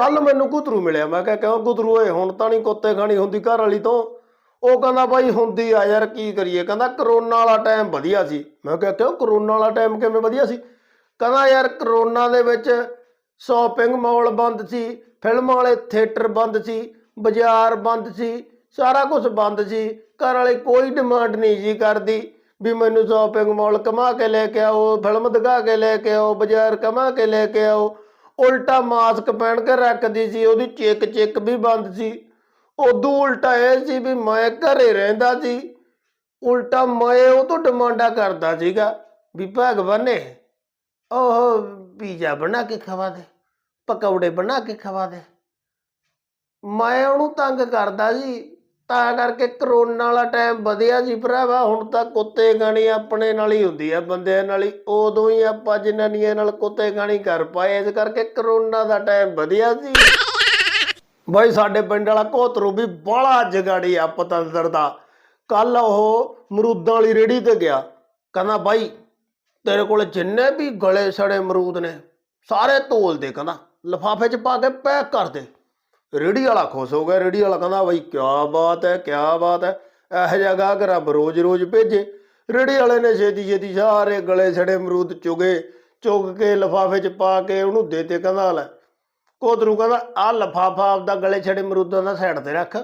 ਕੱਲ ਮੈਨੂੰ ਕੁਤਰੂ ਮਿਲਿਆ। ਮੈਂ ਕਿਹਾ, ਕਿਉਂ ਕੁਤਰੂ ਓਏ? ਹੁਣ ਤਾਂ ਨਹੀਂ ਕੁੱਤੇ ਖਾਣੀ ਹੁੰਦੀ ਘਰ ਵਾਲੀ ਤੋਂ। ਉਹ ਕਹਿੰਦਾ, ਬਾਈ, ਹੁੰਦੀ ਆ ਯਾਰ, ਕੀ ਕਰੀਏ? ਕਹਿੰਦਾ, ਕਰੋਨਾ ਵਾਲਾ ਟਾਈਮ ਵਧੀਆ ਸੀ। ਮੈਂ ਕਿਹਾ, ਕਿਉਂ? ਕਰੋਨਾ ਵਾਲਾ ਟਾਈਮ ਕਿਵੇਂ ਵਧੀਆ ਸੀ? ਕਹਿੰਦਾ, ਯਾਰ, ਕਰੋਨਾ ਦੇ ਵਿੱਚ ਸ਼ਾਪਿੰਗ ਮਾਲ ਬੰਦ ਸੀ ਫਿਲਮਾਂ ਵਾਲੇ ਥੀਏਟਰ ਬੰਦ ਸੀ, ਬਾਜ਼ਾਰ ਬੰਦ ਸੀ, ਸਾਰਾ ਕੁਝ ਬੰਦ ਸੀ। ਘਰ ਵਾਲੇ ਕੋਈ ਡਿਮਾਂਡ ਨਹੀਂ ਜੀ ਕਰਦੀ ਵੀ ਮੈਨੂੰ ਸ਼ਾਪਿੰਗ ਮਾਲ ਕਮਾ ਕੇ ਲੈ ਕੇ ਆਓ ਫਿਲਮ ਦਿਖਾ ਕੇ ਲੈ ਕੇ ਆਓ, ਬਾਜ਼ਾਰ ਕਮਾ ਕੇ ਲੈ ਕੇ ਆਓ। ਉਲਟਾ ਮਾਸਕ ਪਹਿਨ ਕੇ ਰੱਖਦੀ ਸੀ, ਉਹਦੀ ਚੈੱਕ ਚੈੱਕ ਵੀ ਬੰਦ ਸੀ। ਉਦੋਂ ਉਲਟਾ ਇਹ ਸੀ ਵੀ ਮੈਂ ਘਰੇ ਰਹਿੰਦਾ ਸੀ। ਉਲਟਾ ਮੈਂ ਉਹ ਤੋਂ ਡਿਮਾਂਡਾਂ ਕਰਦਾ ਸੀਗਾ ਵੀ ਭਗਵਾਨੇ ਉਹ ਪੀਜ਼ਾ ਬਣਾ ਕੇ ਖਵਾ ਦੇ, ਪਕੌੜੇ ਬਣਾ ਕੇ ਖਵਾ ਦੇ। ਮੈਂ ਉਹਨੂੰ ਤੰਗ ਕਰਦਾ ਸੀ ਤਾਂ ਕਰਕੇ ਕਰੋਨਾ ਵਾਲਾ ਟਾਈਮ ਵਧਿਆ ਜੀ ਭਰਾਵਾ, ਹੁਣ ਤਾਂ ਕੁੱਤੇ ਗਾਣੀ ਆਪਣੇ ਨਾਲ ਹੀ ਹੁੰਦੀ ਆ, ਬੰਦਿਆਂ ਨਾਲ ਹੀ। ਉਦੋਂ ਹੀ ਆਪਾਂ ਜਨਾਨੀਆਂ ਨਾਲ ਕੁੱਤੇ ਗਾਣੀ ਕਰ ਪਾਏ, ਇਸ ਕਰਕੇ ਕਰੋਨਾ ਦਾ ਟਾਈਮ ਵਧਿਆ ਸੀ ਬਾਈ ਸਾਡੇ ਪਿੰਡ ਵਾਲਾ ਕੋਤਰੂ ਵੀ ਬੜਾ ਜਗਾੜੀ ਆ ਪਤੰਦਰ ਦਾ। ਕੱਲ ਉਹ ਮਰੂਦਾਂ ਵਾਲੀ ਰੇੜੀ ਤੇ ਗਿਆ। ਕਹਿੰਦਾ, ਬਾਈ, ਤੇਰੇ ਕੋਲ ਜਿੰਨੇ ਵੀ ਗਲੇ ਸੜੇ ਮਰੂਦ ਨੇ, ਸਾਰੇ ਤੋਲ ਦੇ, ਕਹਿੰਦਾ। ਲਫਾਫੇ 'ਚ ਪਾ ਕੇ ਪੈਕ ਕਰ ਦੇ। ਰੇੜੀ ਵਾਲਾ ਖੁਸ਼ ਹੋ ਗਿਆ ਰੇੜੀ ਵਾਲਾ ਕਹਿੰਦਾ ਬਾਈ ਕਿਆ ਬਾਤ ਹੈ, ਕਿਆ ਬਾਤ ਹੈ, ਇਹ ਜਗ੍ਹਾ ਕਿ ਰੱਬ ਰੋਜ਼-ਰੋਜ਼ ਭੇਜੇ। ਰੇੜੀ ਵਾਲੇ ਨੇ ਛੇਤੀ ਛੇਤੀ ਸਾਰੇ ਗਲੇ ਛੜੇ ਅਮਰੂਦ ਚੁਗੇ, ਚੁਗ ਕੇ ਲਫਾਫੇ 'ਚ ਪਾ ਕੇ ਉਹਨੂੰ ਦੇ ਤੇ ਕਹਿੰਦਾ, ਲੈ ਕੋਦਰੂ ਕਹਿੰਦਾ, ਆਹ ਲਫਾਫਾ ਆਪਦਾ ਗਲੇ ਛੜੇ ਅਮਰੂਦਾਂ ਦਾ ਸਾਈਡ ਤੇ ਰੱਖ।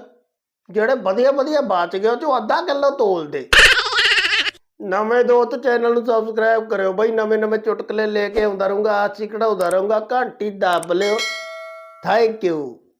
ਜਿਹੜੇ ਵਧੀਆ ਵਧੀਆ ਬਾਚ ਗਏ, ਉਹ ਚੋਂ ਅੱਧਾ ਕਿਲੋ ਤੋਲ ਦੇ। ਨਵੇਂ ਦੋਸਤ ਚੈਨਲ ਨੂੰ ਸਬਸਕ੍ਰਾਈਬ ਕਰਿਓ ਬਈ ਨਵੇਂ ਨਵੇਂ ਚੁਟਕਲੇ ਲੈ ਕੇ ਆਉਂਦਾ ਰਹੂੰਗਾ ਆਸੀ ਕਢਾਉਂਦਾ ਰਹੂੰਗਾ, ਘੰਟੀ ਦੱਬ ਲਿਓ। Thank you